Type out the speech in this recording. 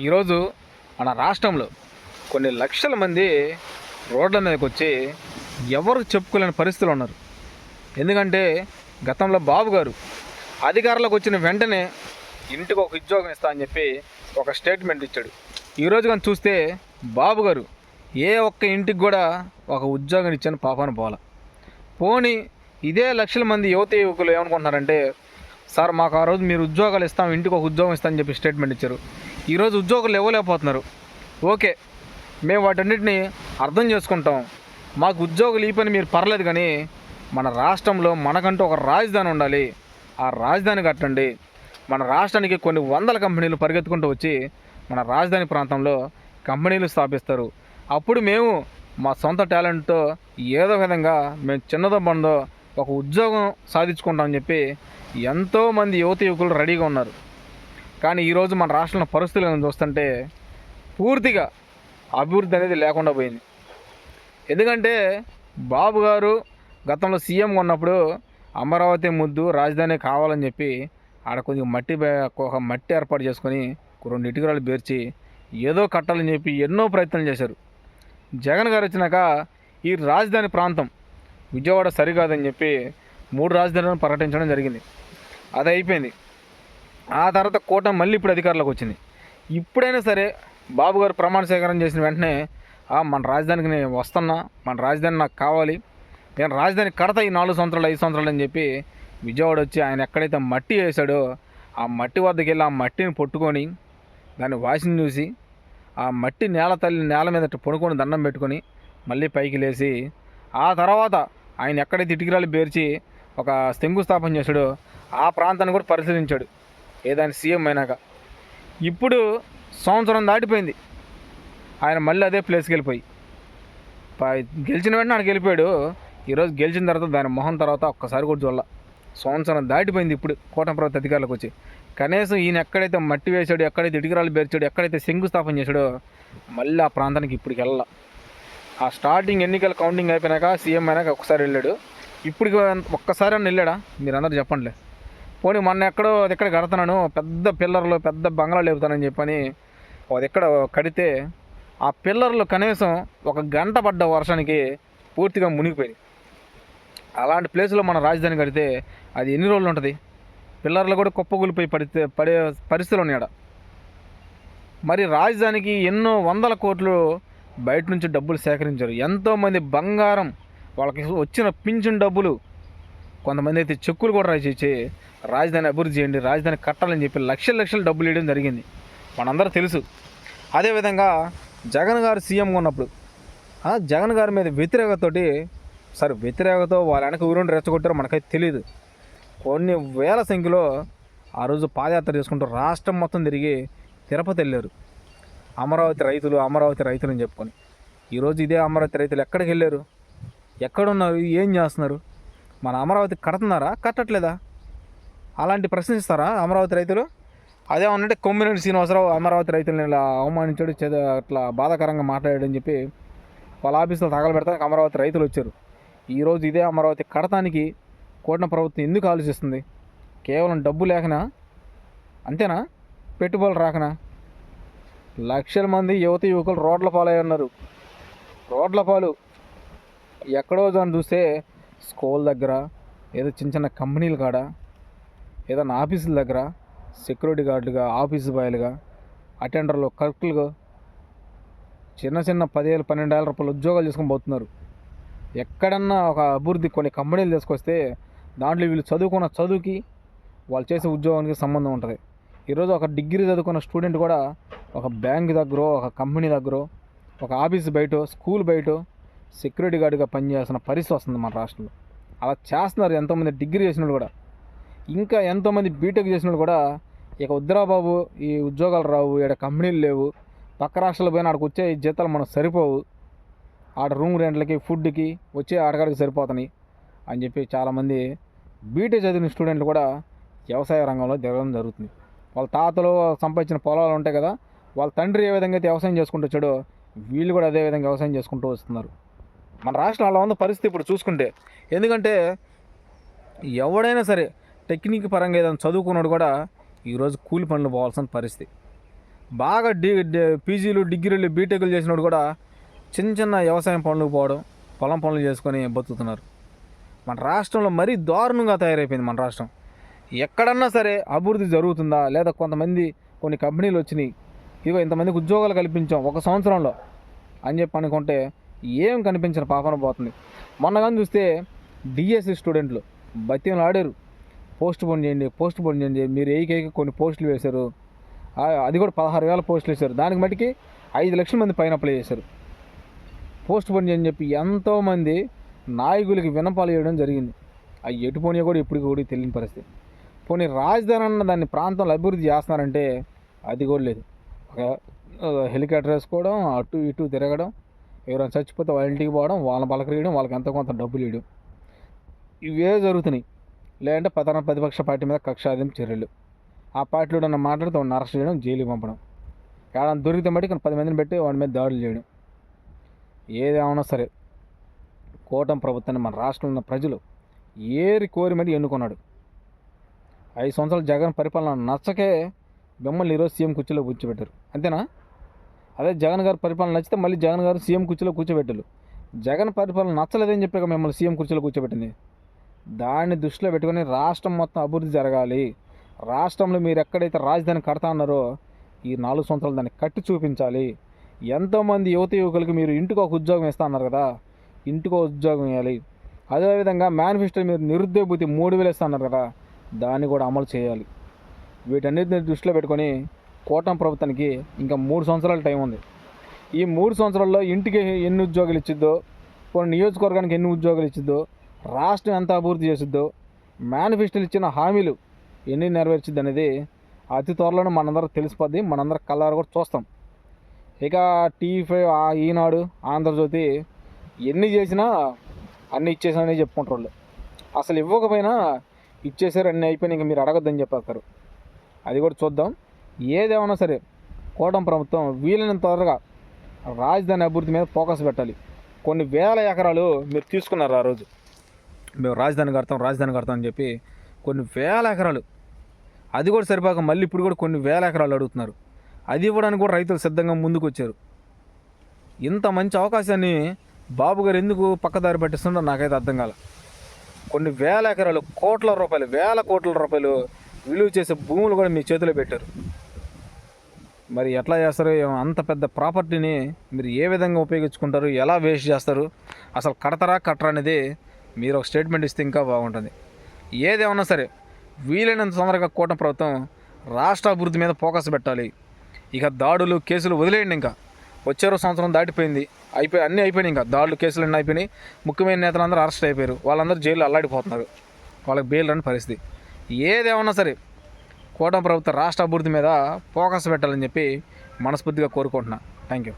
ఈరోజు మన రాష్ట్రంలో కొన్ని లక్షల మంది రోడ్ల మీదకి వచ్చి ఎవరు చెప్పుకోలేని పరిస్థితులు ఉన్నారు. ఎందుకంటే గతంలో బాబు గారు అధికారంలోకి వచ్చిన వెంటనే ఇంటికి ఒక ఉద్యోగం ఇస్తా అని చెప్పి ఒక స్టేట్మెంట్ ఇచ్చాడు. ఈరోజు కానీ చూస్తే బాబు గారు ఏ ఒక్క ఇంటికి కూడా ఒక ఉద్యోగం ఇచ్చాను పాపాను పోల. పోని ఇదే లక్షల మంది యువత యువకులు ఏమనుకుంటున్నారంటే సార్ మాకు ఆ రోజు మీరు ఉద్యోగాలు ఇస్తాం ఇంటికి ఒక ఉద్యోగం ఇస్తామని చెప్పి స్టేట్మెంట్ ఇచ్చారు. ఈరోజు ఉద్యోగులు ఇవ్వలేకపోతున్నారు. ఓకే మేము వాటన్నిటిని అర్థం చేసుకుంటాం. మాకు ఉద్యోగులు ఈ పని మీరు పర్లేదు కానీ మన రాష్ట్రంలో మనకంటూ ఒక రాజధాని ఉండాలి. ఆ రాజధాని కట్టండి. మన రాష్ట్రానికి కొన్ని వందల కంపెనీలు పరిగెత్తుకుంటూ వచ్చి మన రాజధాని ప్రాంతంలో కంపెనీలు స్థాపిస్తారు. అప్పుడు మేము మా సొంత టాలెంట్తో ఏదో విధంగా మేము చిన్నదో బందో ఒక ఉద్యోగం సాధించుకుంటామని చెప్పి ఎంతోమంది యువత యువకులు రెడీగా ఉన్నారు. కానీ ఈరోజు మన రాష్ట్రంలో పరిస్థితులను చూస్తుంటే పూర్తిగా అభివృద్ధి అనేది లేకుండా పోయింది. ఎందుకంటే బాబు గారు గతంలో సీఎం ఉన్నప్పుడు అమరావతి ముద్దు రాజధాని కావాలని చెప్పి ఆడ కొద్దిగా మట్టి ఒక మట్టి ఏర్పాటు చేసుకొని రెండు ఇటుకరాలు పేర్చి ఏదో కట్టాలని చెప్పి ఎన్నో ప్రయత్నాలు చేశారు. జగన్ గారు వచ్చినాక ఈ రాజధాని ప్రాంతం విజయవాడ సరికాదని చెప్పి మూడు రాజధానులను ప్రకటించడం జరిగింది. అది అయిపోయింది. ఆ తర్వాత కూటమి మళ్ళీ ఇప్పుడు అధికారంలోకి వచ్చింది. ఇప్పుడైనా సరే బాబు గారు ప్రమాణ స్వీకారం చేసిన వెంటనే మన రాజధానికి నేను వస్తున్నా మన రాజధాని నాకు కావాలి నేను రాజధాని కడతా ఈ నాలుగు సంవత్సరాలు ఐదు సంవత్సరాలు అని చెప్పి విజయవాడ వచ్చి ఆయన ఎక్కడైతే మట్టి వేసాడో ఆ మట్టి వద్దకు వెళ్ళి ఆ మట్టిని పట్టుకొని దాన్ని వాసిని చూసి ఆ మట్టి నేల తల్లి నేల మీద పడుకొని దండం పెట్టుకొని మళ్ళీ పైకి లేచి ఆ తర్వాత ఆయన ఎక్కడైతే ఇటుకిరాలు పేర్చి ఒక శంకుస్థాపన చేశాడో ఆ ప్రాంతాన్ని కూడా పరిశీలించాడు. ఏదైనా సీఎం అయినాక. ఇప్పుడు సంవత్సరం దాటిపోయింది. ఆయన మళ్ళీ అదే ప్లేస్కి వెళ్ళిపోయి. ప- గెలిచిన వెంటనే ఆడికి వెళ్ళిపోయాడు. ఈరోజు గెలిచిన తర్వాత దాని మొహం తర్వాత ఒక్కసారి కూడా చూడాల. సంవత్సరం దాటిపోయింది ఇప్పుడు కూటమి ప్రభుత్వ అధికారులకు వచ్చి. కనీసం ఈయన ఎక్కడైతే మట్టి వేసాడో ఎక్కడైతే ఇటుకరాలు పేర్చాడో ఎక్కడైతే శంకుస్థాపన చేశాడో మళ్ళీ ఆ ప్రాంతానికి ఇప్పటికి వెళ్ళాల. ఆ స్టార్టింగ్ ఎన్నికల కౌంటింగ్ అయిపోయినాక సీఎం అయినాక ఒకసారి వెళ్ళాడు. ఇప్పుడు ఒక్కసారి అని వెళ్ళాడా? మీరు అందరూ చెప్పండిలే. పోనీ మొన్న ఎక్కడో అది ఎక్కడ కడుతున్నాను పెద్ద పిల్లర్లు పెద్ద బంగ్లా లేపుతానని చెప్పని అది ఎక్కడ కడితే ఆ పిల్లర్లు కనీసం ఒక గంట పడ్డ వర్షానికి పూర్తిగా మునిగిపోయింది అలాంటి ప్లేస్లో మన రాజధాని కడితే అది ఎన్ని రోజులు ఉంటుంది? పిల్లర్లు కూడా కుప్పగూలిపోయి పడితే పడే పరిస్థితులు ఉన్నాయడ మరి రాజధానికి ఎన్నో వందల కోట్లు బయట నుంచి డబ్బులు సేకరించారు. ఎంతోమంది బంగారం వాళ్ళకి వచ్చిన పింఛన్ డబ్బులు కొంతమంది అయితే చెక్కులు కూడా రాసి రాజధాని అభివృద్ధి చేయండి రాజధాని కట్టాలని చెప్పి లక్షల లక్షల డబ్బులు ఇవ్వడం జరిగింది. మనందరూ తెలుసు. అదేవిధంగా జగన్ గారు సీఎంగా ఉన్నప్పుడు జగన్ గారి మీద వ్యతిరేకతోటి సరే వ్యతిరేకతో వాళ్ళ వెనక ఊరుండి రెచ్చగొట్టారో మనకైతే తెలియదు కొన్ని వేల సంఖ్యలో ఆ రోజు పాదయాత్ర చేసుకుంటూ రాష్ట్రం మొత్తం తిరిగి తిరుపతి వెళ్ళారు. అమరావతి రైతులు అమరావతి రైతులు అని చెప్పుకొని ఈరోజు ఇదే అమరావతి రైతులు ఎక్కడికి వెళ్ళారు? ఎక్కడున్నారు? ఏం చేస్తున్నారు? మన అమరావతి కడుతున్నారా? కట్టట్లేదా? అలాంటి ప్రశ్నిస్తారా అమరావతి రైతులు? అదే ఉన్నట్టే కొమ్మినేని శ్రీనివాసరావు అమరావతి రైతులను ఇలా అవమానించాడు చేద అట్లా బాధాకరంగా మాట్లాడాడని చెప్పి వాళ్ళ ఆఫీసులో తగలబెడతానికి అమరావతి రైతులు వచ్చారు. ఈరోజు ఇదే అమరావతి కడతానికి కూటమి ప్రభుత్వం ఎందుకు ఆలోచిస్తుంది? కేవలం డబ్బు లేకనా? అంతేనా? పెట్టుబడులు రాకనా? లక్షల మంది యువత యువకులు రోడ్ల పాలై ఉన్నారు. రోడ్ల పాలు ఎక్కడో దాన్ని చూస్తే స్కూల్ దగ్గర ఏదో చిన్న చిన్న కంపెనీలు కాడ? ఏదైనా ఆఫీసుల దగ్గర సెక్యూరిటీ గార్డులుగా ఆఫీస్ బాయ్లుగా అటెండర్లు క్లర్కులుగా చిన్న చిన్న పదివేలు పన్నెండు వేల రూపాయలు ఉద్యోగాలు చేసుకొని పోతున్నారు. ఎక్కడన్నా ఒక అభివృద్ధి కొన్ని కంపెనీలు తీసుకొస్తే దాంట్లో వీళ్ళు చదువుకున్న చదువుకి వాళ్ళు చేసే ఉద్యోగానికి సంబంధం ఉంటుంది. ఈరోజు ఒక డిగ్రీ చదువుకున్న స్టూడెంట్ కూడా ఒక బ్యాంక్ దగ్గర ఒక కంపెనీ దగ్గర ఒక ఆఫీస్ బయట స్కూల్ బయట సెక్యూరిటీ గార్డ్గా పనిచేస్తున్న పరిస్థితి వస్తుంది మన రాష్ట్రంలో. అలా చేస్తున్నారు ఎంతోమంది డిగ్రీ చేసిన వాళ్ళు కూడా. ఇంకా ఎంతోమంది బీటెక్ చేసిన కూడా ఇక వద్దురా బాబు ఈ ఉద్యోగాలు రావు ఇక్కడ కంపెనీలు లేవు పక్క రాష్ట్రాలు పోయిన ఆడికి వచ్చే ఈ జీతాలు మనకు సరిపోవు. ఆడ రూమ్ రెంట్లకి ఫుడ్కి వచ్చే ఆడగాడికి సరిపోతున్నాయి అని చెప్పి చాలామంది బీటెక్ చదివిన స్టూడెంట్లు కూడా వ్యవసాయ రంగంలో తిరగడం జరుగుతుంది. వాళ్ళ తాతలు సంపాదించిన పొలాలు ఉంటాయి కదా వాళ్ళ తండ్రి ఏ విధంగా అయితే వ్యవసాయం చేసుకుంటూ వచ్చాడో వీళ్ళు కూడా అదే విధంగా వ్యవసాయం చేసుకుంటూ వస్తున్నారు. మన రాష్ట్రంలో అలా ఉన్న పరిస్థితి ఇప్పుడు చూసుకుంటే ఎందుకంటే ఎవడైనా సరే టెక్నిక్ పరంగా ఏదైనా చదువుకున్నాడు కూడా ఈరోజు కూలి పనులు పోవాల్సిన పరిస్థితి. బాగా డి పీజీలు డిగ్రీలు బీటెక్లు చేసినోడు కూడా చిన్న చిన్న వ్యవసాయం పనులకు పోవడం పొలం పనులు చేసుకొని బతుకుతున్నారు. మన రాష్ట్రంలో మరీ దారుణంగా తయారైపోయింది మన రాష్ట్రం. ఎక్కడన్నా సరే అభివృద్ధి జరుగుతుందా? లేదా కొంతమంది కొన్ని కంపెనీలు వచ్చినాయి. ఇదిగో ఇంతమందికి ఉద్యోగాలు కల్పించాం ఒక సంవత్సరంలో అని చెప్పి అనుకుంటే ఏం కనిపించిన పాపన పోతుంది. మొన్న కానీ చూస్తే డిఎస్సి స్టూడెంట్లు బతిమలు ఆడారు పోస్ట్ పోన్ చేయండి పోస్ట్ పోన్ చేయండి. మీరు ఏకైక కొన్ని పోస్టులు వేశారు. అది కూడా పదహారు వేల పోస్టులు వేశారు. దానికి మటుకి ఐదు లక్షల మంది పైన అప్లై చేశారు. పోస్ట్ పోన్ చేయని చెప్పి ఎంతోమంది నాయకులకి వినపాలు వేయడం జరిగింది. అవి ఎటు పోనీ కూడా ఇప్పటికి కూడా తెలియని పరిస్థితి. పోనీ రాజధాని అన్న దాన్ని ప్రాంతంలో అభివృద్ధి చేస్తున్నారంటే అది కూడా లేదు. ఒక హెలికాప్టర్ వేసుకోవడం అటు ఇటు తిరగడం ఎవరైనా చచ్చిపోతే వాళ్ళ ఇంటికి పోవడం వాళ్ళని పలకరియడం వాళ్ళకి ఎంతో కొంత డబ్బులు ఇవ్వడం ఇవే జరుగుతున్నాయి. లేదంటే ప్రధాన ప్రతిపక్ష పార్టీ మీద కక్షాదిం చర్యలు. ఆ పార్టీలో ఉన్న మాట్లాడితే వాడిని అరెస్ట్ చేయడం జైలుకి పంపడం. ఏడాది దొరికితే బట్టి పది మందిని పెట్టి వాడి మీద దాడులు చేయడం. ఏదేమన్నా సరే కూటమి ప్రభుత్వాన్ని మన రాష్ట్రంలో ఉన్న ప్రజలు ఏరి కోరి మరి ఎన్నుకున్నాడు. ఐదు సంవత్సరాలు జగన్ పరిపాలన నచ్చకే మిమ్మల్ని ఈరోజు సీఎం కుర్చీలో కూర్చోబెట్టారు. అంతేనా? అదే జగన్ గారి పరిపాలన నచ్చితే మళ్ళీ జగన్ గారు సీఎం కుర్చీలో కూర్చోబెట్టారు. జగన్ పరిపాలన నచ్చలేదని చెప్పాక మిమ్మల్ని సీఎం కుర్చీలో కూర్చోబెట్టింది. దాన్ని దృష్టిలో పెట్టుకొని రాష్ట్రం మొత్తం అభివృద్ధి జరగాలి. రాష్ట్రంలో మీరు ఎక్కడైతే రాజధాని కడతా ఉన్నారో ఈ నాలుగు సంవత్సరాలు దాన్ని కట్టి చూపించాలి. ఎంతోమంది యువత యువకులకి మీరు ఇంటికి ఒక ఉద్యోగం ఇస్తా అన్నారు కదా ఇంటికి ఒక ఉద్యోగం ఇవ్వాలి అదేవిధంగా మేనిఫెస్టో మీరు నిరుద్యోగ మూడు వేలు ఇస్తా అన్నారు కదా దాన్ని కూడా అమలు చేయాలి. వీటన్నిటిని దృష్టిలో పెట్టుకొని కూటమి ప్రభుత్వానికి ఇంకా మూడు సంవత్సరాల టైం ఉంది. ఈ మూడు సంవత్సరాల్లో ఇంటికి ఎన్ని ఉద్యోగాలు ఇచ్చిద్దో కొన్ని నియోజకవర్గానికి ఎన్ని ఉద్యోగాలు ఇచ్చిద్దో రాష్ట్రం ఎంత అభివృద్ధి చేసిద్దో మేనిఫెస్టోలు ఇచ్చిన హామీలు ఎన్ని నెరవేర్చిద్ది అనేది అతి త్వరలోనే మనందరం తెలిసిపోద్ది మనందరం కల్లారు కూడా చూస్తాం. ఇక టీవీ ఫైవ్ ఈనాడు ఆంధ్రజ్యోతి ఎన్ని చేసినా అన్ని ఇచ్చేసానని చెప్పుకుంటారు వాళ్ళు. అసలు ఇవ్వకపోయినా ఇచ్చేసారు అన్నీ అయిపోయినా ఇంకా మీరు అడగొద్దని చెప్పేస్తారు. అది కూడా చూద్దాం. ఏదేమన్నా సరే కూటమి ప్రభుత్వం వీలైనంత త్వరగా రాజధాని అభివృద్ధి మీద ఫోకస్ పెట్టాలి. కొన్ని వేల ఎకరాలు మీరు తీసుకున్నారు ఆ రోజు. మేము రాజధాని కడతాం రాజధాని కడతాం అని చెప్పి కొన్ని వేల ఎకరాలు. అది కూడా సరిపోక మళ్ళీ ఇప్పుడు కూడా కొన్ని వేల ఎకరాలు అడుగుతున్నారు. అది ఇవ్వడానికి కూడా రైతులు సిద్ధంగా ముందుకు వచ్చారు ఇంత మంచి అవకాశాన్ని బాబు గారు ఎందుకు పక్కదారి పట్టిస్తుండో నాకైతే అర్థం కాల. కొన్ని వేల ఎకరాలు కోట్ల రూపాయలు వేల కోట్ల రూపాయలు విలువ చేసే భూములు కూడా మీ చేతిలో పెట్టారు. మరి ఎట్లా చేస్తారు ఏమో అంత పెద్ద ప్రాపర్టీని మీరు ఏ విధంగా ఉపయోగించుకుంటారు ఎలా వేస్ట్ చేస్తారు అసలు కడతారా కట్టరా అనేది మీరు ఒక స్టేట్మెంట్ ఇస్తే ఇంకా బాగుంటుంది. ఏదేమన్నా సరే వీలైనంత తొందరగా కూటమి ప్రభుత్వం రాష్ట్ర అభివృద్ధి మీద ఫోకస్ పెట్టాలి. ఇక దాడులు కేసులు వదిలేయండి ఇంకా. వచ్చే సంవత్సరం దాటిపోయింది. అయిపోయి అన్నీ అయిపోయినాయి ఇంకా. దాడులు కేసులు అన్నీ అయిపోయినాయి. ముఖ్యమైన నేతలందరూ అరెస్ట్ అయిపోయారు. వాళ్ళందరూ జైలు అల్లాడిపోతున్నారు. వాళ్ళకి బెయిల్ రాని పరిస్థితి. ఏదేమన్నా సరే కూటమి ప్రభుత్వం రాష్ట్ర అభివృద్ధి మీద ఫోకస్ పెట్టాలని చెప్పి మనస్ఫూర్తిగా కోరుకుంటున్నా. Thank you